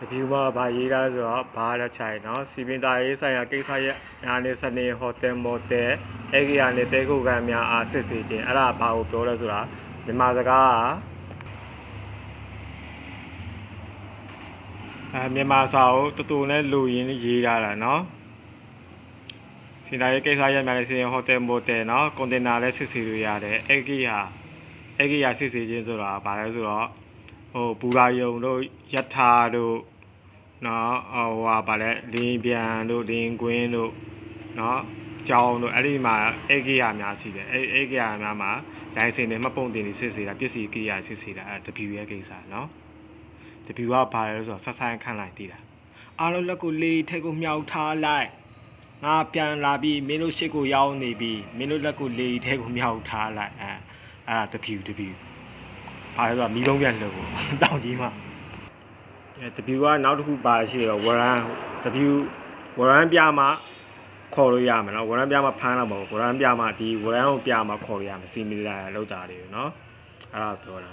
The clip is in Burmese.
တပြူမှာဗာရေးတာဆိုတော့ဘာလက်ချိုင်နော်စီပင်သားရေးဆိုင်ရာကိစ္စရဲ့ညာနေစနေဟိုတယ်မော်တယ်အဲ့ဒီကနေတဲခုကံများအားစစ်စီခြင်းအဲ့ဒါဘာကိုပြောလဲဆိုတာမြန်မာစကားကအဲမြန်မာစာကိုတူတူနဲ့လူရင်းရေးထားတာနော်စီပင်သားရေးကိစ္စရဲ့ညာနေစနေဟိုတယ်မော်တယ်နော်ကွန်တိန်နာလည်းစစ်စီလို့ရတယ်အဲ့ဒီဟာအဲ့ဒီဟာစစ်စီခြင်းဆိုတာဘာလဲဆိုတော့ ဟိုဘူရာယုံတို့ယထာတို့နော်ဟိုဟာဗာလဲလင်းပြန်တို့လင်းကွင်းတို့နော်ကြောင်းတို့အဲ့ဒီမှာအေဂိယာများရှိတယ်အဲ့အေဂိယာများမှာလိုင်စင်တွေမှတ်ပုံတင်တွေစစ်စေတာပစ္စည်းကိရိယာစစ်စေတာအဲ့တပြူရဲ့ကိစ္စနော်တပြူကဘာလဲဆိုတော့ဆက်ဆိုင်ခန့်လိုက်တည်တာအားလုံးလက်ကိုလေးထိတ်ကိုမြောက်ထားလိုက်ငါပြန်လာပြီးမင်းတို့ရှစ်ကိုရောက်နေပြီမင်းတို့လက်ကိုလေးထဲကိုမြောက်ထားလိုက်အဲအဲ့ဒါတပြူတပြူ ဘာလဲဆိုတော့မီးလုံးပြန်လှုပ်ဖို့တောင်ကြီးမှာအဲတပြူကနောက်တစ်ခုပါရှိတော့ဝရန်တပြူဝရန်ပြမှာခေါ်လို့ရမယ်နော်ဝရန်ပြမှာဖမ်းတော့မဟုတ်ဘူးဝရန်ပြမှာဒီဝရန်ကိုပြမှာခေါ်လို့ရမယ်စီမီလာလောက်တာတွေနော်အဲ့ဒါပြောတာ